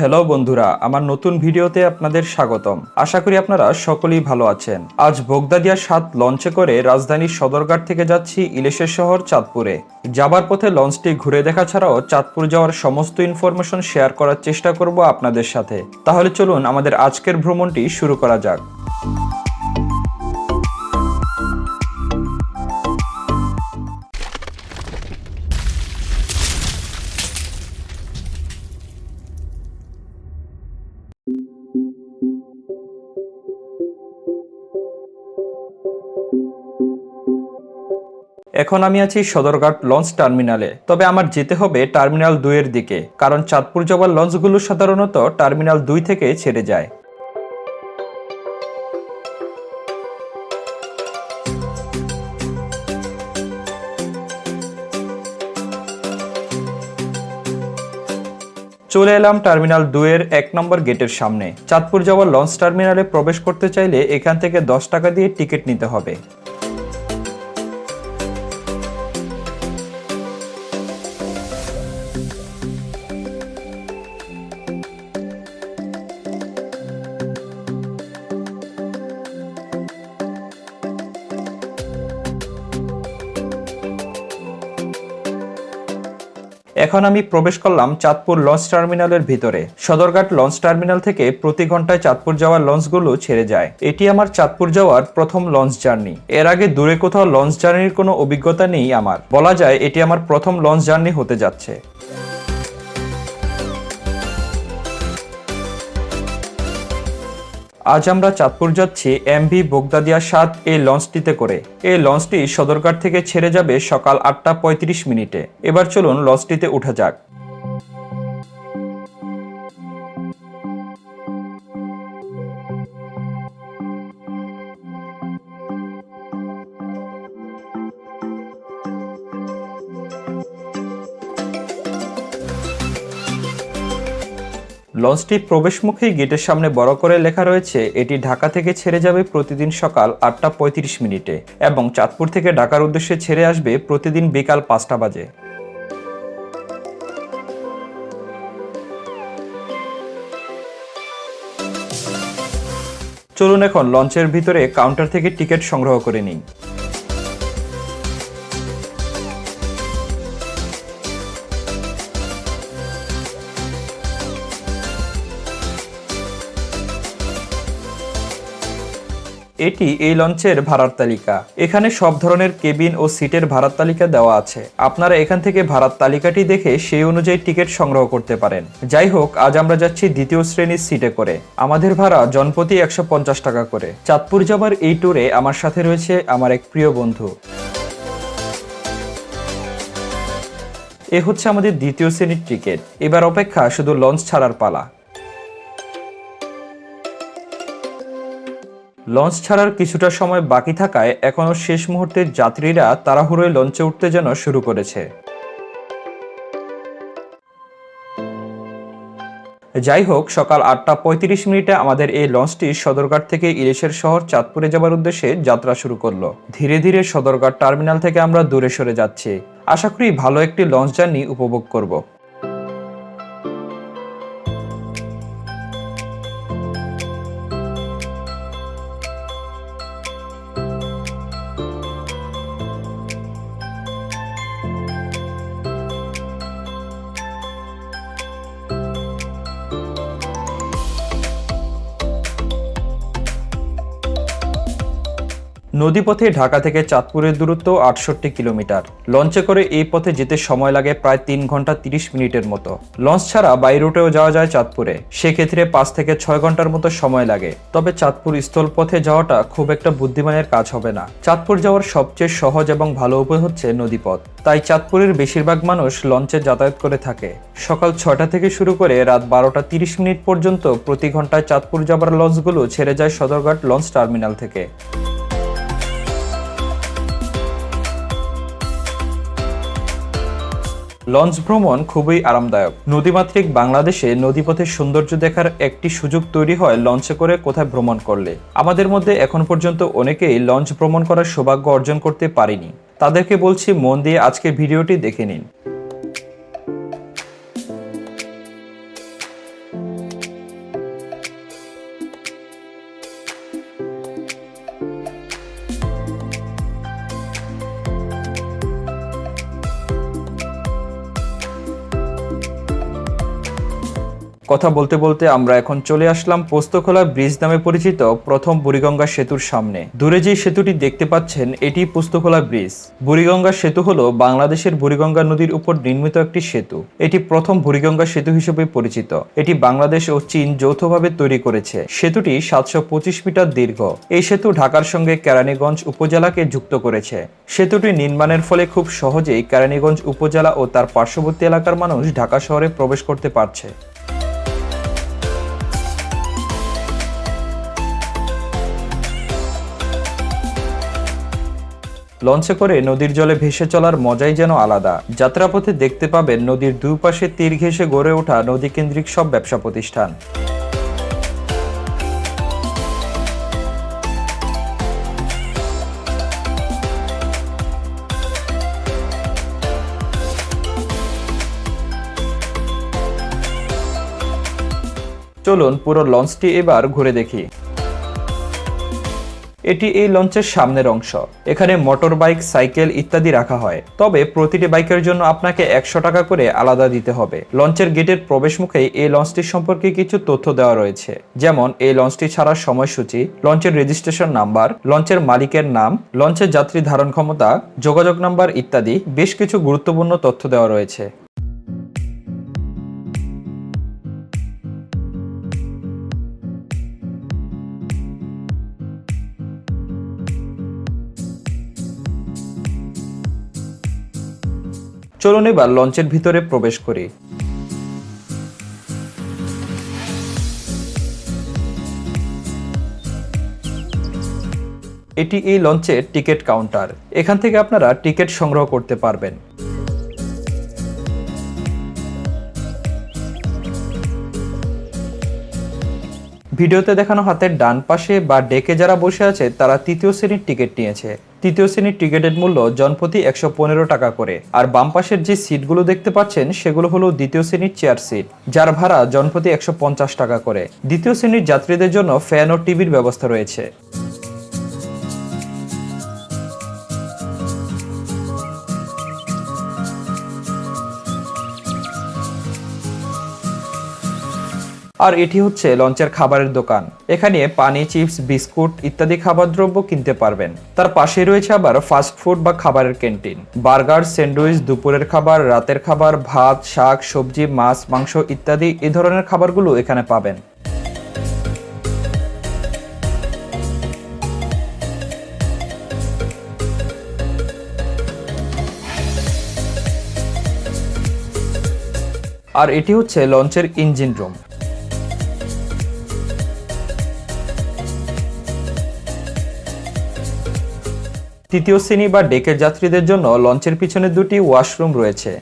Hello বন্ধুরা, আমার নতুন ভিডিওতে আপনাদের স্বাগতম। আশা করি আপনারা সকলেই ভালো আছেন। আজ বোগদাদিয়া সাত লঞ্চে করে রাজধানীর সদরঘাট থেকে যাচ্ছি ইলেশের শহর চাঁদপুরে। যাবার পথে লঞ্চটি ঘুরে দেখা ছাড়াও চাঁদপুর যাওয়ার সমস্ত ইনফরমেশন শেয়ার করার চেষ্টা করব আপনাদের সাথে। তাহলে চলুন আমাদের আজকের ভ্রমণটি শুরু করা যাক। এখন আমি আছি সদরঘাট লঞ্চ টার্মিনালে। তবে আমার যেতে হবে টার্মিনাল দুইয়ের দিকে, কারণ চাঁদপুর যাওয়ার লঞ্চগুলো সাধারণত টার্মিনাল দুই থেকে ছেড়ে যায়। চলে এলাম টার্মিনাল দুয়ের এক নম্বর গেটের সামনে। চাঁদপুর যাওয়ার লঞ্চ টার্মিনালে প্রবেশ করতে চাইলে এখান থেকে দশ টাকা দিয়ে টিকিট নিতে হবে। এখন আমি প্রবেশ করলাম চাঁদপুর লঞ্চ টার্মিনালের ভিতরে। সদরঘাট লঞ্চ টার্মিনাল থেকে প্রতি ঘন্টায় চাঁদপুর যাওয়ার লঞ্চগুলো ছেড়ে যায়। এটি আমার চাঁদপুর যাওয়ার প্রথম লঞ্চ জার্নি। এর আগে দূরে কোথাও লঞ্চ জার্নির কোনো অভিজ্ঞতা নেই আমার। বলা যায় এটি আমার প্রথম লঞ্চ জার্নি হতে যাচ্ছে। আজ আমরা চাঁদপুর যাচ্ছি এমভি বোগদাদিয়া সাত এই লঞ্চটিতে করে। এই লঞ্চটি সদরঘাট থেকে ছেড়ে যাবে সকাল আটটা পঁয়ত্রিশ মিনিটে। এবার চলুন লঞ্চটিতে উঠা যাক। লঞ্চটি প্রবেশমুখী গেটের সামনে বড় করে লেখা রয়েছে, এটি ঢাকা থেকে ছেড়ে যাবে প্রতিদিন সকাল আটটা পঁয়ত্রিশ মিনিটে এবং চাঁদপুর থেকে ঢাকার উদ্দেশ্যে ছেড়ে আসবে প্রতিদিন বিকাল পাঁচটা বাজে। চলুন এখন লঞ্চের ভিতরে কাউন্টার থেকে টিকিট সংগ্রহ করে নিই। এটি এই লঞ্চের ভাড়ার তালিকা। এখানে সব ধরনের কেবিন ও সিটের ভাড়ার তালিকা দেওয়া আছে। আপনারা এখান থেকে ভাড়ার তালিকাটি দেখে সেই অনুযায়ী টিকিট সংগ্রহ করতে পারেন। যাই হোক, আজ আমরা যাচ্ছি দ্বিতীয় শ্রেণির সিটে করে। আমাদের ভাড়া জনপ্রতি একশো পঞ্চাশ টাকা করে। চাঁদপুর যাবার এই ট্যুরে আমার সাথে রয়েছে আমার এক প্রিয় বন্ধু। এ হচ্ছে আমাদের দ্বিতীয় শ্রেণির টিকিট। এবার অপেক্ষা শুধু লঞ্চ ছাড়ার পালা। লঞ্চ ছাড়ার কিছুটা সময় বাকি থাকায় এখনও শেষ মুহূর্তের যাত্রীরা তাড়াহুড়োয় লঞ্চে উঠতে যেন শুরু করেছে। যাই হোক, সকাল আটটা পঁয়ত্রিশ মিনিটে আমাদের এই লঞ্চটি সদরঘাট থেকে ইলিশের শহর চাঁদপুরে যাবার উদ্দেশ্যে যাত্রা শুরু করল। ধীরে ধীরে সদরঘাট টার্মিনাল থেকে আমরা দূরে সরে যাচ্ছি। আশা করি ভালো একটি লঞ্চ জার্নি উপভোগ করব। নদীপথে ঢাকা থেকে চাঁদপুরের দূরত্ব আটষট্টি কিলোমিটার। লঞ্চে করে এই পথে যেতে সময় লাগে প্রায় তিন ঘণ্টা তিরিশ মিনিটের মতো। লঞ্চ ছাড়া বাই রুটেও যাওয়া যায় চাঁদপুরে। সেক্ষেত্রে পাঁচ থেকে ছয় ঘণ্টার মতো সময় লাগে। তবে চাঁদপুর স্থলপথে যাওয়াটা খুব একটা বুদ্ধিমানের কাজ হবে না। চাঁদপুর যাওয়ার সবচেয়ে সহজ এবং ভালো উপায় হচ্ছে নদীপথ। তাই চাঁদপুরের বেশিরভাগ মানুষ লঞ্চে যাতায়াত করে থাকে। সকাল ছটা থেকে শুরু করে রাত বারোটা তিরিশ মিনিট পর্যন্ত প্রতি ঘন্টায় চাঁদপুর যাবার লঞ্চগুলো ছেড়ে যায় সদরঘাট লঞ্চ টার্মিনাল থেকে। লঞ্চ ভ্রমণ খুবই আরামদায়ক। নদীমাতৃক বাংলাদেশে নদীপথের সৌন্দর্য দেখার একটি সুযোগ তৈরি হয় লঞ্চে করে কোথায় ভ্রমণ করলে। আমাদের মধ্যে এখন পর্যন্ত অনেকেই লঞ্চ ভ্রমণ করার সৌভাগ্য অর্জন করতে পারিনি। তাদেরকে বলছি মন দিয়ে আজকে ভিডিওটি দেখে নিন। কথা বলতে বলতে আমরা এখন চলে আসলাম পোস্তখোলা ব্রিজ নামে পরিচিত প্রথম বুড়িগঙ্গা সেতুর সামনে। দূরে যে সেতুটি দেখতে পাচ্ছেন, এটি পোস্তখোলা ব্রিজ। বুড়িগঙ্গা সেতু হলো বাংলাদেশের বুড়িগঙ্গা নদীর উপর নির্মিত একটি সেতু। এটি প্রথম বুড়িগঙ্গা সেতু হিসেবে পরিচিত। এটি বাংলাদেশ ও চীন যৌথভাবে তৈরি করেছে। সেতুটি সাতশো পঁচিশ মিটার দীর্ঘ। এই সেতু ঢাকার সঙ্গে কেরানীগঞ্জ উপজেলাকে যুক্ত করেছে। সেতুটি নির্মাণের ফলে খুব সহজেই কেরানীগঞ্জ উপজেলা ও তার পার্শ্ববর্তী এলাকার মানুষ ঢাকা শহরে প্রবেশ করতে পারছে। লঞ্চে করে নদীর জলে ভেসে চলার মজাই যেন আলাদা। যাত্রাপথে দেখতে পাবেন নদীর দুই পাশে তীর ঘেঁষে গড়ে ওঠা নদীকেন্দ্রিক সব ব্যবসা প্রতিষ্ঠান। চলুন পুরো লঞ্চটি এবার ঘুরে দেখি। এটি এই লঞ্চের সামনের অংশ। এখানে মোটর বাইক, সাইকেল ইত্যাদি রাখা হয়। তবে প্রতিটি বাইকের জন্য আপনাকে একশো টাকা করে আলাদা দিতে হবে। লঞ্চের গেটের প্রবেশ মুখেই এই লঞ্চটি সম্পর্কে কিছু তথ্য দেওয়া রয়েছে। যেমন, এই লঞ্চটি ছাড়ার সময়সূচি, লঞ্চের রেজিস্ট্রেশন নাম্বার, লঞ্চের মালিকের নাম, লঞ্চের যাত্রী ধারণ ক্ষমতা, যোগাযোগ নাম্বার ইত্যাদি বেশ কিছু গুরুত্বপূর্ণ তথ্য দেওয়া রয়েছে। চলুন এবার লঞ্চের ভিতরে প্রবেশ করি। এটি এই লঞ্চের টিকিট কাউন্টার। এখান থেকে আপনারা টিকিট সংগ্রহ করতে পারবেন। ভিডিওতে দেখানো হাতের ডান পাশে বা ডেকে যারা বসে আছে, তারা তৃতীয় শ্রেণির টিকিট নিয়েছে। তৃতীয় শ্রেণির টিকিটের মূল্য জনপ্রতি একশো পনেরো টাকা করে। আর বাম পাশের যে সিটগুলো দেখতে পাচ্ছেন, সেগুলো হলো দ্বিতীয় শ্রেণির চেয়ার সিট, যার ভাড়া জনপ্রতি একশো পঞ্চাশ টাকা করে। দ্বিতীয় শ্রেণির যাত্রীদের জন্য ফ্যান ও টিভির ব্যবস্থা রয়েছে। আর এটি হচ্ছে লঞ্চের খাবারের দোকান। এখানে পানি, চিপস, বিস্কুট ইত্যাদি খাবার দ্রব্য কিনতে পারবেন। তার পাশে রয়েছে আবার ফাস্ট ফুড বা খাবারের ক্যান্টিন বার্গার, স্যান্ডউইচ, দুপুরের খাবার, রাতের খাবার, ভাত, শাক, সবজি, মাছ, মাংস ইত্যাদি এ ধরনের খাবারগুলো এখানে পাবেন। আর এটি হচ্ছে লঞ্চের ইঞ্জিন রুম তৃতীয় শ্রেণি বা ডেকের যাত্রীদের জন্য লঞ্চের পিছনে দুটি ওয়াশরুম রয়েছে।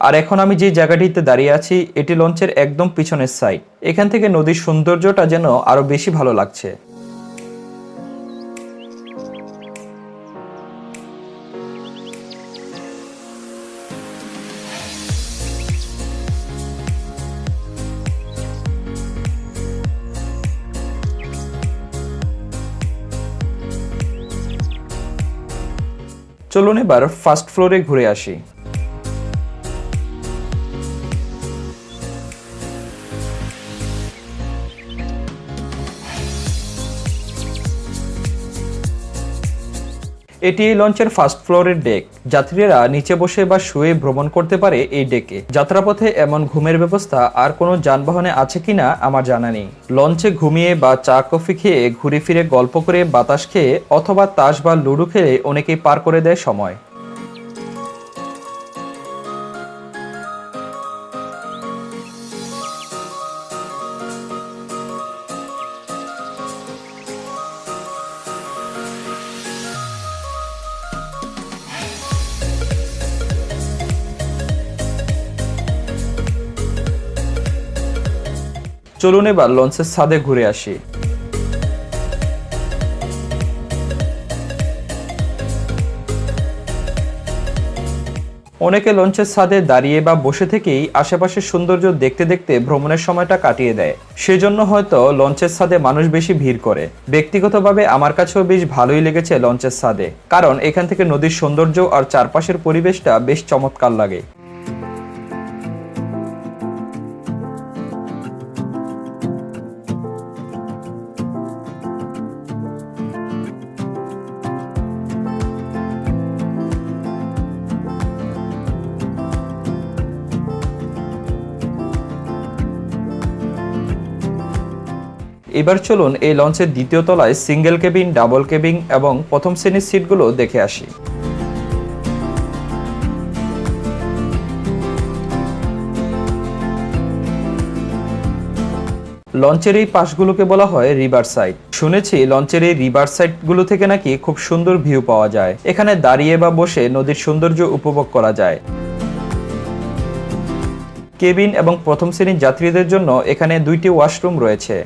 আর এখন আমি যে জায়গাটিতে দাঁড়িয়ে আছি, এটি লঞ্চের একদম পিছনের সাইড এখান থেকে নদীর সৌন্দর্যটা যেন আরও বেশি ভালো লাগছে। চলুন এবার ফার্স্ট ফ্লোরে ঘুরে আসি। এটি এই লঞ্চের ফার্স্ট ফ্লোরের ডেক। যাত্রীরা নিচে বসে বা শুয়ে ভ্রমণ করতে পারে এই ডেকে। যাত্রাপথে এমন ঘুমের ব্যবস্থা আর কোনো যানবাহনে আছে কিনা আমার জানা নেই। লঞ্চে ঘুমিয়ে বা চা, কফি খেয়ে ঘুরে ফিরে গল্প করে বাতাস খেয়ে অথবা তাস বা লুডো খেলে অনেকেই পার করে দেয় সময়। চলুন এবার লঞ্চের ছাদে ঘুরে আসি। অনেকে লঞ্চের ছাদে দাঁড়িয়ে বা বসে থেকেই আশেপাশের সৌন্দর্য দেখতে দেখতে ভ্রমণের সময়টা কাটিয়ে দেয়। সেজন্য হয়তো লঞ্চের ছাদে মানুষ বেশি ভিড় করে। ব্যক্তিগতভাবে আমার কাছেও বেশ ভালোই লেগেছে লঞ্চের ছাদে। কারণ এখান থেকে নদীর সৌন্দর্য আর চারপাশের পরিবেশটা বেশ চমৎকার লাগে। এবার চলুন এই লঞ্চের দ্বিতীয় তলায় সিঙ্গেল কেবিন, ডাবল কেবিন এবং প্রথম শ্রেণির সিটগুলো দেখে আসি। লঞ্চের এই পাশগুলোকে বলা হয় রিভার সাইড। শুনেছি লঞ্চের এই রিভার সাইডগুলো থেকে নাকি খুব সুন্দর ভিউ পাওয়া যায়। এখানে দাঁড়িয়ে বা বসে নদীর সৌন্দর্য উপভোগ করা যায়। কেবিন এবং প্রথম শ্রেণির যাত্রীদের জন্য এখানে দুইটি ওয়াশরুম রয়েছে।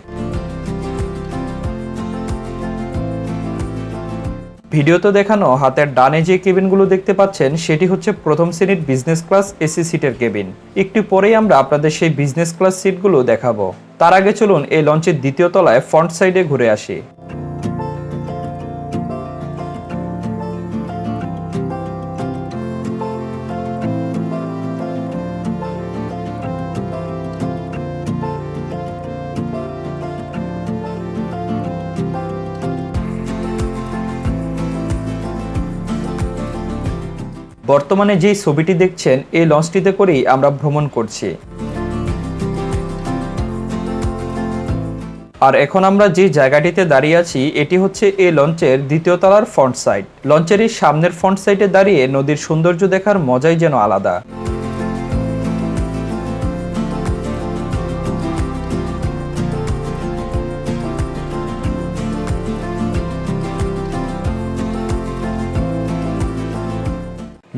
ভিডিওতে দেখানো হাতের ডানে যে কেবিনগুলো দেখতে পাচ্ছেন, সেটি হচ্ছে প্রথম শ্রেণির বিজনেস ক্লাস এসি সিটের কেবিন একটু পরেই আমরা আপনাদের সেই বিজনেস ক্লাস সিটগুলো দেখাবো। তার আগে চলুন এই লঞ্চের দ্বিতীয় তলায় ফ্রন্ট সাইডে ঘুরে আসি। বর্তমানে যেই ছবিটি দেখছেন, এই লঞ্চটিতে করেই আমরা ভ্রমণ করছি। আর এখন আমরা যে জায়গাটিতে দাঁড়িয়ে আছি, এটি হচ্ছে এই লঞ্চের দ্বিতীয় তলার ফ্রন্ট সাইড। লঞ্চের এই সামনের ফ্রন্ট সাইডে দাঁড়িয়ে নদীর সৌন্দর্য দেখার মজাই যেন আলাদা।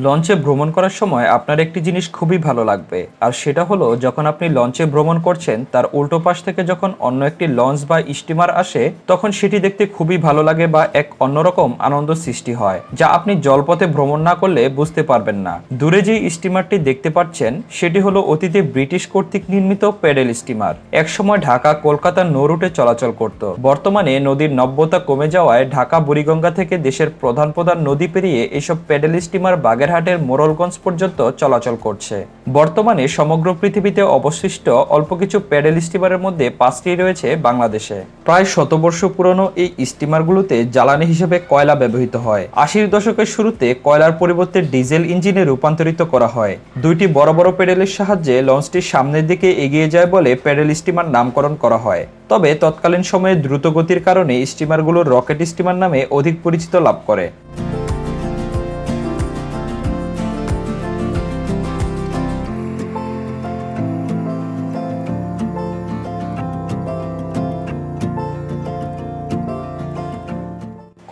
লঞ্চে ভ্রমণ করার সময় আপনার একটি জিনিস খুবই ভালো লাগবে। আর সেটা হলো, যখন আপনি লঞ্চে ভ্রমণ করছেন, তার উল্টো পাশ থেকে যখন অন্য একটি লঞ্চ বা স্টিমার আসে, তখন সেটি দেখতে খুবই ভালো লাগে বা এক অন্যরকম আনন্দ সৃষ্টি হয়, যা আপনি জলপথে ভ্রমণ না করলে বুঝতে পারবেন না। দূরে যে স্টিমারটি দেখতে পাচ্ছেন, সেটি হলো অতীতে ব্রিটিশ কর্তৃক নির্মিত প্যাডেল স্টিমার। একসময় ঢাকা, কলকাতার নৌ রুটে চলাচল করত। বর্তমানে নদীর নব্যতা কমে যাওয়ায় ঢাকা বুড়িগঙ্গা থেকে দেশের প্রধান প্রধান নদী পেরিয়ে এসব প্যাডেল স্টিমার বাগেরহাটের মোরলগঞ্জ পর্যন্ত চলাচল করছে। বর্তমানে সমগ্র পৃথিবীতে অবশিষ্ট অল্প কিছু প্যাডেল স্টিমারের মধ্যে পাঁচটি রয়েছে বাংলাদেশে। প্রায় শতবর্ষ পুরনো এই স্টিমারগুলোতে জ্বালানি হিসেবে কয়লা ব্যবহৃত হয়। আশির দশকের শুরুতে কয়লার পরিবর্তে ডিজেল ইঞ্জিনে রূপান্তরিত করা হয়। দুইটি বড় বড় প্যাডেলের সাহায্যে লঞ্চটি সামনের দিকে এগিয়ে যায় বলে প্যাডেল স্টিমার নামকরণ করা হয়। তবে তৎকালীন সময়ে দ্রুত গতির কারণে স্টিমারগুলো রকেট স্টিমার নামে অধিক পরিচিত লাভ করে।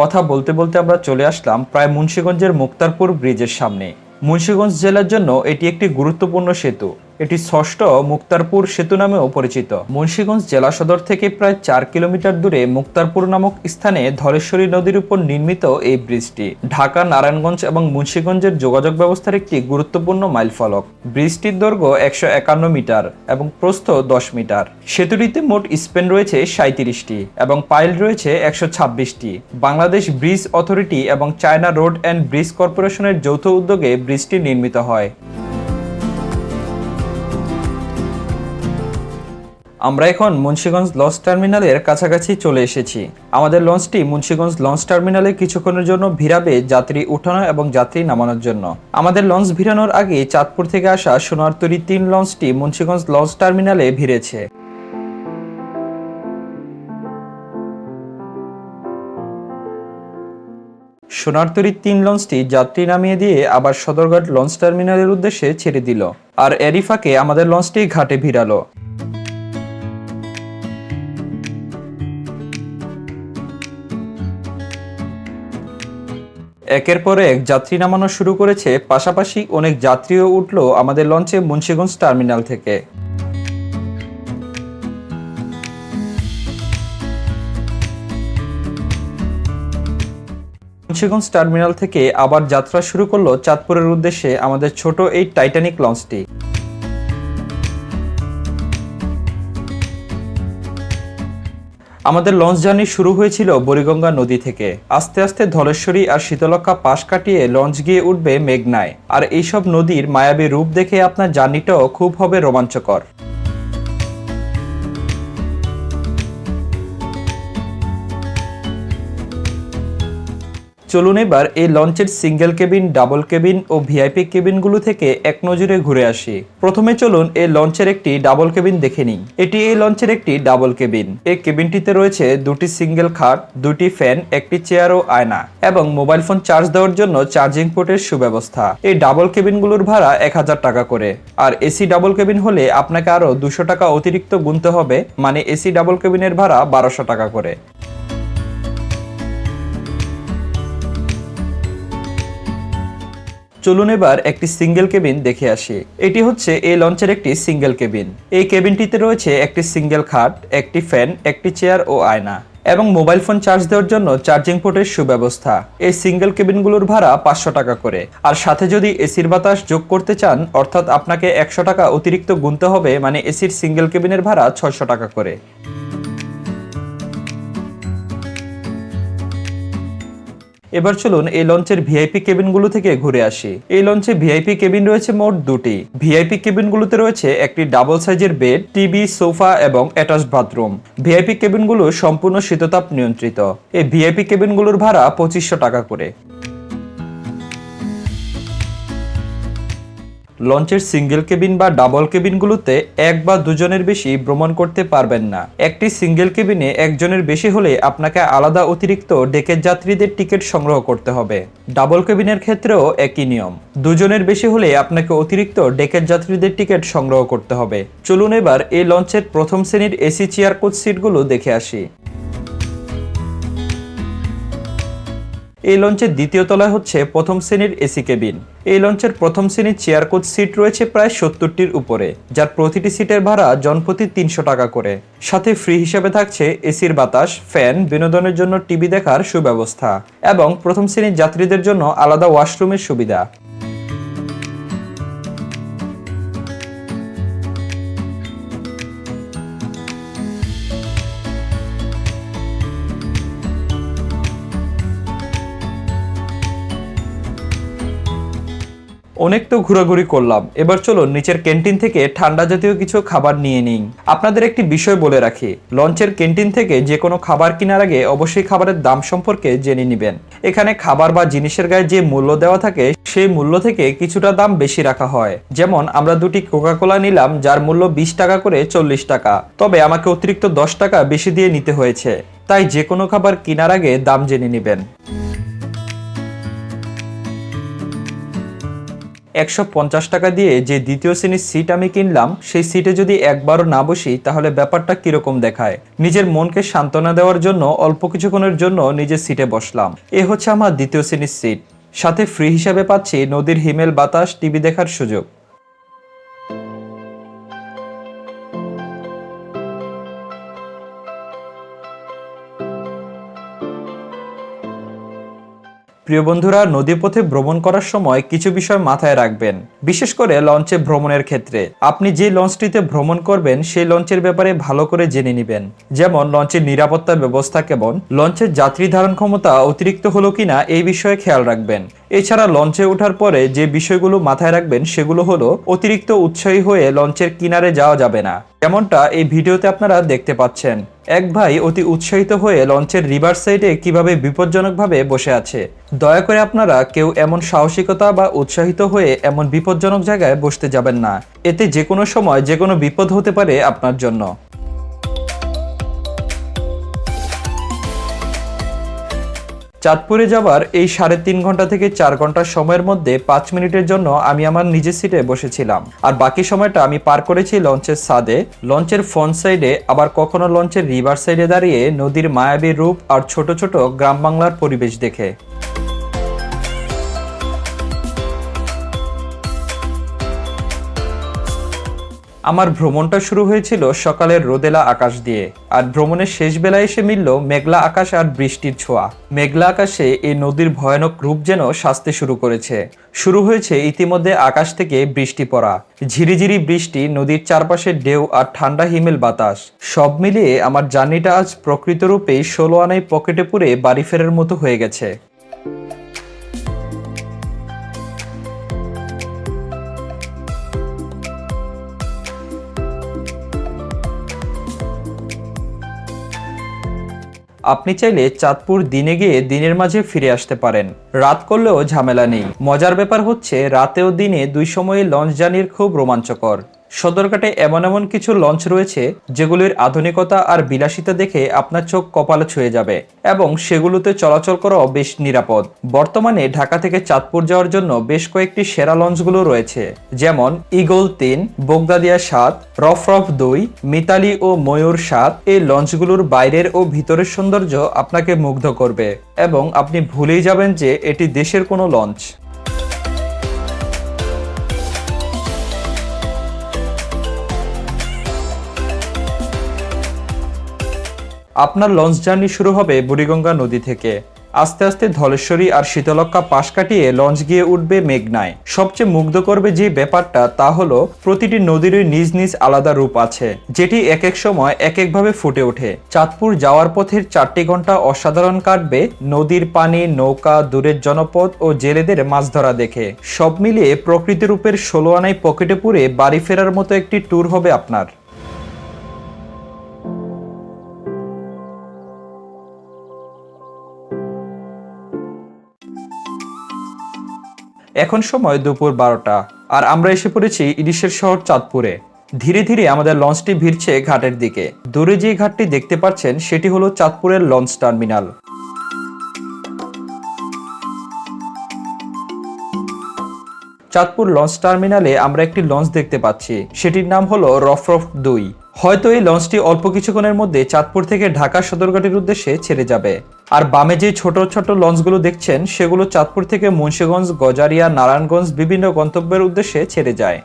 কথা বলতে বলতে আমরা চলে আসলাম প্রায় মুন্সীগঞ্জের মুক্তারপুর ব্রিজের সামনে। মুন্সীগঞ্জ জেলার জন্য এটি একটি গুরুত্বপূর্ণ সেতু। এটি ষষ্ঠ মুক্তারপুর সেতু নামেও পরিচিত। মুন্সীগঞ্জ জেলা সদর থেকে প্রায় চার কিলোমিটার দূরে মুক্তারপুর নামক স্থানে ধলেশ্বরী নদীর উপর নির্মিত এই ব্রিজটি। ঢাকা, নারায়ণগঞ্জ এবং মুন্সীগঞ্জের যোগাযোগ ব্যবস্থার একটি গুরুত্বপূর্ণ মাইলফলক। ব্রিজটির দৈর্ঘ্য একশো একান্ন মিটার এবং প্রস্থ দশ মিটার। সেতুটিতে মোট স্পেন রয়েছে সাঁত্রিশটি এবং পাইল রয়েছে একশো ছাব্বিশটি। বাংলাদেশ ব্রিজ অথরিটি এবং চায়না রোড অ্যান্ড ব্রিজ কর্পোরেশনের যৌথ উদ্যোগে ব্রিজটি নির্মিত হয়। আমরা এখন মুন্সীগঞ্জ লঞ্চ টার্মিনালের কাছাকাছি চলে এসেছি। আমাদের লঞ্চটি মুন্সীগঞ্জ লঞ্চ টার্মিনালে কিছুক্ষণের জন্য ভিড়াবে যাত্রী উঠানো এবং যাত্রী নামানোর জন্য। আমাদের লঞ্চ ভিড়ানোর আগে চাঁদপুর থেকে আসা সোনারতরী তিন লঞ্চটি মুন্সীগঞ্জ লঞ্চ টার্মিনালে ভিড়েছে। সোনারতরীর তিন লঞ্চটি যাত্রী নামিয়ে দিয়ে আবার সদরঘাট লঞ্চ টার্মিনালের উদ্দেশ্যে ছেড়ে দিল। আর এরিফাকে আমাদের লঞ্চটি ঘাটে ভিড়ালো। একের পর এক যাত্রী নামানো শুরু করেছে, পাশাপাশি অনেক যাত্রীও উঠল আমাদের লঞ্চে মুন্সিগঞ্জ টার্মিনাল থেকে। মুন্সিগঞ্জ টার্মিনাল থেকে আবার যাত্রা শুরু করল চাঁদপুরের উদ্দেশ্যে আমাদের ছোট এই টাইটানিক লঞ্চটি। আমাদের লঞ্চ জার্নি শুরু হয়েছিল বরিগঙ্গা নদী থেকে। আস্তে আস্তে ধলেশ্বরী আর শীতলক্ষা পাশ কাটিয়ে লঞ্চ গিয়ে উঠবে মেঘনায়। আর এইসব নদীর মায়াবী রূপ দেখে আপনার জার্নিটাও খুব হবে রোমাঞ্চকর। চলুন এবার এই লঞ্চের সিঙ্গেল কেবিন, ডাবল কেবিন ও ভিআইপি কেবিনগুলো থেকে এক নজরে ঘুরে আসি। প্রথমে চলুন এই লঞ্চের একটি ডাবল কেবিন দেখে নিই। এটি এই লঞ্চের একটি ডাবল কেবিন। এই কেবিনটিতে রয়েছে দুটি সিঙ্গেল খাট, দুটি ফ্যান, একটি চেয়ার ও আয়না এবং মোবাইল ফোন চার্জ দেওয়ার জন্য চার্জিং পোর্টের সুব্যবস্থা। এই ডাবল কেবিনগুলোর ভাড়া এক হাজার টাকা করে। আর এসি ডাবল কেবিন হলে আপনাকে আরও দুশো টাকা অতিরিক্ত গুনতে হবে মানে এসি ডাবল কেবিনের ভাড়া বারোশো টাকা করে। চলুন এবার একটি সিঙ্গেল কেবিন দেখে আসি। এটি হচ্ছে এই লঞ্চের একটি সিঙ্গেল কেবিন এই কেবিনটিতে রয়েছে একটি সিঙ্গেল খাট, একটি ফ্যান একটি চেয়ার ও আয়না এবং মোবাইল ফোন চার্জ দেওয়ার জন্য চার্জিং পোর্টের সুব্যবস্থা। এই সিঙ্গেল কেবিনগুলোর ভাড়া পাঁচশো টাকা করে। আর সাথে যদি এসির বাতাস যোগ করতে চান, অর্থাৎ আপনাকে একশো টাকা অতিরিক্ত গুনতে হবে মানে এসির সিঙ্গেল কেবিনের ভাড়া ছয়শো টাকা করে। এবার চলুন এই লঞ্চের ভিআইপি কেবিনগুলো থেকে ঘুরে আসি। এই লঞ্চে ভিআইপি কেবিন রয়েছে মোট দুটি। ভিআইপি কেবিনগুলোতে রয়েছে একটি ডাবল সাইজের বেড, টিভি, সোফা এবং অ্যাটাচ বাথরুম। ভিআইপি কেবিনগুলো সম্পূর্ণ শীততাপ নিয়ন্ত্রিত। এই ভিআইপি কেবিনগুলোর ভাড়া পঁচিশশো টাকা করে। লঞ্চের সিঙ্গেল কেবিন বা ডাবল কেবিনগুলোতে এক বা দুজনের বেশি ভ্রমণ করতে পারবেন না। একটি সিঙ্গেল কেবিনে একজনের বেশি হলে আপনাকে আলাদা অতিরিক্ত ডেকের যাত্রীদের টিকিট সংগ্রহ করতে হবে। ডাবল কেবিনের ক্ষেত্রেও একই নিয়ম। দুজনের বেশি হলে আপনাকে অতিরিক্ত ডেকের যাত্রীদের টিকিট সংগ্রহ করতে হবে। চলুন এবার এই লঞ্চের প্রথম শ্রেণির এসি চেয়ার কোচ সিটগুলো দেখে আসি। এই লঞ্চের দ্বিতীয় তলায় হচ্ছে প্রথম শ্রেণির এসি কেবিন। এই লঞ্চের প্রথম শ্রেণির চেয়ার কোচ সিট রয়েছে প্রায় সত্তরটির উপরে, যার প্রতিটি সিটের ভাড়া জনপ্রতি তিনশো টাকা করে। সাথে ফ্রি হিসেবে থাকছে এসির বাতাস, ফ্যান, বিনোদনের জন্য টিভি দেখার সুব্যবস্থা এবং প্রথম শ্রেণির যাত্রীদের জন্য আলাদা ওয়াশরুমের সুবিধা। অনেক তো ঘোরাঘুরি করলাম। এবার চলো নিচের ক্যান্টিন থেকে ঠান্ডা জাতীয় কিছু খাবার নিয়ে নিই। আপনাদের একটি বিষয় বলে রাখি, লঞ্চের ক্যান্টিন থেকে যে কোনো খাবার কেনার আগে অবশ্যই খাবারের দাম সম্পর্কে জেনে নেবেন। এখানে খাবার বা জিনিসের গায়ে যে মূল্য দেওয়া থাকে, সেই মূল্য থেকে কিছুটা দাম বেশি রাখা হয়। যেমন, আমরা দুটি কোকা কোলা নিলাম, যার মূল্য বিশ টাকা করে চল্লিশ টাকা। তবে আমাকে অতিরিক্ত দশ টাকা বেশি দিয়ে নিতে হয়েছে। তাই যে কোনো খাবার কেনার আগে দাম জেনে নেবেন। একশো পঞ্চাশ টাকা দিয়ে যে দ্বিতীয় শ্রেণির সিট আমি কিনলাম, সেই সিটে যদি একবারও না বসি, তাহলে ব্যাপারটা কীরকম দেখায়? নিজের মনকে সান্ত্বনা দেওয়ার জন্য অল্প কিছুক্ষণের জন্য নিজের সিটে বসলাম। এ হচ্ছে আমার দ্বিতীয় শ্রেণির সিট সাথে ফ্রি হিসাবে পাচ্ছি নদীর হিমেল বাতাস টিভি দেখার সুযোগ। প্রিয় বন্ধুরা, নদীপথে ভ্রমণ করার সময় কিছু বিষয় মাথায় রাখবেন। বিশেষ করে লঞ্চে ভ্রমণের ক্ষেত্রে। আপনি যে লঞ্চটিতে ভ্রমণ করবেন, সেই লঞ্চের ব্যাপারে ভালো করে জেনে নেবেন। যেমন, লঞ্চের নিরাপত্তা ব্যবস্থা কেমন? লঞ্চের যাত্রী ধারণ ক্ষমতা অতিরিক্ত হলো কিনা, এই বিষয়ে খেয়াল রাখবেন। এছাড়া লঞ্চে ওঠার পরে যে বিষয়গুলো মাথায় রাখবেন সেগুলো হলো অতিরিক্ত উৎসাহী হয়ে লঞ্চের কিনারে যাওয়া যাবে না। যেমনটা এই ভিডিওতে আপনারা দেখতে পাচ্ছেন। এক ভাই অতি উৎসাহিত হয়ে লঞ্চের রিভার সাইডে কীভাবে বিপজ্জনকভাবে বসে আছে। দয়া করে আপনারা কেউ এমন সাহসিকতা বা উৎসাহিত হয়ে এমন বিপজ্জনক জায়গায় বসতে যাবেন না। এতে যে কোনো সময় যে কোনো বিপদ হতে পারে আপনার জন্য। চাঁদপুরে যাবার এই সাড়ে তিন ঘণ্টা থেকে চার ঘণ্টার সময়ের মধ্যে পাঁচ মিনিটের জন্য আমি আমার নিজের সিটে বসেছিলাম। আর বাকি সময়টা আমি পার করেছি লঞ্চের সাদে লঞ্চের ফ্রন্ট সাইডে আবার কখনো লঞ্চের রিভার সাইডে দাঁড়িয়ে নদীর মায়াবী রূপ আর ছোট ছোট গ্রাম বাংলার পরিবেশ দেখে। আমার ভ্রমণটা শুরু হয়েছিল সকালের রোদেলা আকাশ দিয়ে, আর ভ্রমণের শেষ বেলায় এসে মিলল মেঘলা আকাশ আর বৃষ্টির ছোঁয়া। মেঘলা আকাশে এই নদীর ভয়ানক রূপ যেন সাজতে শুরু করেছে। শুরু হয়েছে ইতিমধ্যে আকাশ থেকে বৃষ্টি পড়া। ঝিরিঝিরি বৃষ্টি, নদীর চারপাশে ঢেউ আর ঠান্ডা হিমেল বাতাস। সব মিলিয়ে আমার জার্নিটা আজ প্রকৃত রূপেই ষোলো আনাই পকেটে পুরে বাড়ি ফেরার মতো হয়ে গেছে। আপনি চাইলে চাঁদপুর দিনে গিয়ে দিনের মাঝে ফিরে আসতে পারেন। রাত করলেও ঝামেলা নেই। মজার ব্যাপার হচ্ছে, রাতেও দিনে দুই সময়ে লঞ্চ জার্নির খুব রোমাঞ্চকর। সদরঘাটে এমন এমন কিছু লঞ্চ রয়েছে যেগুলির আধুনিকতা আর বিলাসিতা দেখে আপনার চোখ কপালে ছুঁয়ে যাবে এবং সেগুলোতে চলাচল করাও বেশ নিরাপদ। বর্তমানে ঢাকা থেকে চাঁদপুর যাওয়ার জন্য বেশ কয়েকটি সেরা লঞ্চগুলো রয়েছে, যেমন ইগল তিন, বোগদাদিয়া সাত, রফ রফ দুই, মিতালি ও ময়ূর সাত। এই লঞ্চগুলোর বাইরের ও ভিতরের সৌন্দর্য আপনাকে মুগ্ধ করবে এবং আপনি ভুলেই যাবেন যে এটি দেশের কোনো লঞ্চ। আপনার লঞ্চ জার্নি শুরু হবে বুড়িগঙ্গা নদী থেকে। আস্তে আস্তে ধলেশ্বরী আর শীতলক্কা পাশ কাটিয়ে লঞ্চ গিয়ে উঠবে মেঘনায়। সবচেয়ে মুগ্ধ করবে যে ব্যাপারটা তা হলো, প্রতিটি নদীরই নিজ নিজ আলাদা রূপ আছে, যেটি এক এক সময় এক একভাবে ফুটে ওঠে। চাঁদপুর যাওয়ার পথের চারটি ঘণ্টা অসাধারণ কাটবে নদীর পানি, নৌকা, দূরের জনপদ ও জেলেদের মাছ ধরা দেখে। সব মিলিয়ে প্রকৃতি রূপের ষোলো আনায় পকেটে পুরে বাড়ি ফেরার মতো একটি ট্যুর হবে আপনার। এখন সময় দুপুর বারোটা। আর আমরা এসে পড়েছি ইলিশের শহর চাঁদপুরে। ধীরে ধীরে আমাদের লঞ্চটি ভিড়ছে ঘাটের দিকে। দূরে যে ঘাটটি দেখতে পাচ্ছেন, সেটি হলো চাঁদপুরের লঞ্চ টার্মিনাল। চাঁদপুর লঞ্চ টার্মিনালে আমরা একটি লঞ্চ দেখতে পাচ্ছি। সেটির নাম হলো রফরফ দুই। হয়তো এই লঞ্চটি অল্প কিছুক্ষণের মধ্যে চাঁদপুর থেকে ঢাকা সদরঘাটের উদ্দেশ্যে ছেড়ে যাবে। আর বামে যে ছোট ছোট লঞ্চগুলো দেখছেন, সেগুলো চাঁদপুর থেকে মুন্সীগঞ্জ, গজারিয়া, নারায়ণগঞ্জ বিভিন্ন গন্তব্যের উদ্দেশ্যে ছেড়ে যায়।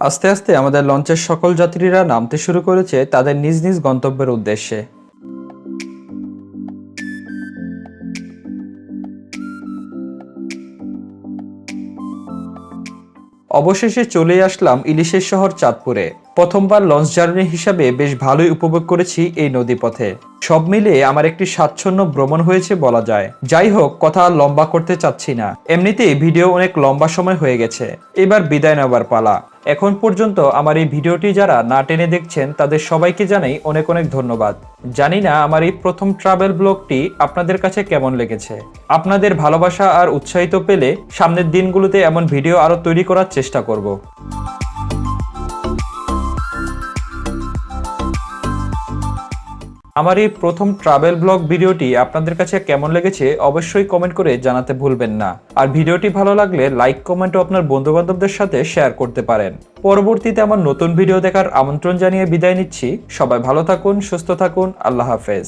আস্তে আস্তে আমাদের লঞ্চের সকল যাত্রীরা নামতে শুরু করেছে তাদের নিজ নিজ গন্তব্যের উদ্দেশ্যে। অবশেষে চলে আসলাম ইলিশের শহর চাঁদপুরে। প্রথমবার লঞ্চ জার্নি হিসাবে বেশ ভালোই উপভোগ করেছি এই নদীপথে। সব মিলিয়ে আমার একটি স্বাচ্ছন্দ্য ভ্রমণ হয়েছে বলা যায়। যাই হোক, কথা লম্বা করতে চাচ্ছি না। এমনিতেই ভিডিও অনেক লম্বা সময় হয়ে গেছে। এবার বিদায় নেবার পালা। এখন পর্যন্ত আমার এই ভিডিওটি যারা না টেনে দেখছেন, তাদের সবাইকে জানাই অনেক অনেক ধন্যবাদ। জানি না আমার এই প্রথম ট্রাভেল ব্লগটি আপনাদের কাছে কেমন লেগেছে। আপনাদের ভালোবাসা আর উৎসাহিত পেলে সামনের দিনগুলোতে এমন ভিডিও আরও তৈরি করার চেষ্টা করব। আমার এই প্রথম ট্রাভেল ব্লগ ভিডিওটি আপনাদের কাছে কেমন লেগেছে অবশ্যই কমেন্ট করে জানাতে ভুলবেন না। আর ভিডিওটি ভালো লাগলে লাইক কমেন্ট ও আপনার বন্ধুবান্ধবদের সাথে শেয়ার করতে পারেন। পরবর্তীতে আমার নতুন ভিডিও দেখার আমন্ত্রণ জানিয়ে বিদায় নিচ্ছি। সবাই ভালো থাকুন, সুস্থ থাকুন, আল্লাহ হাফেজ।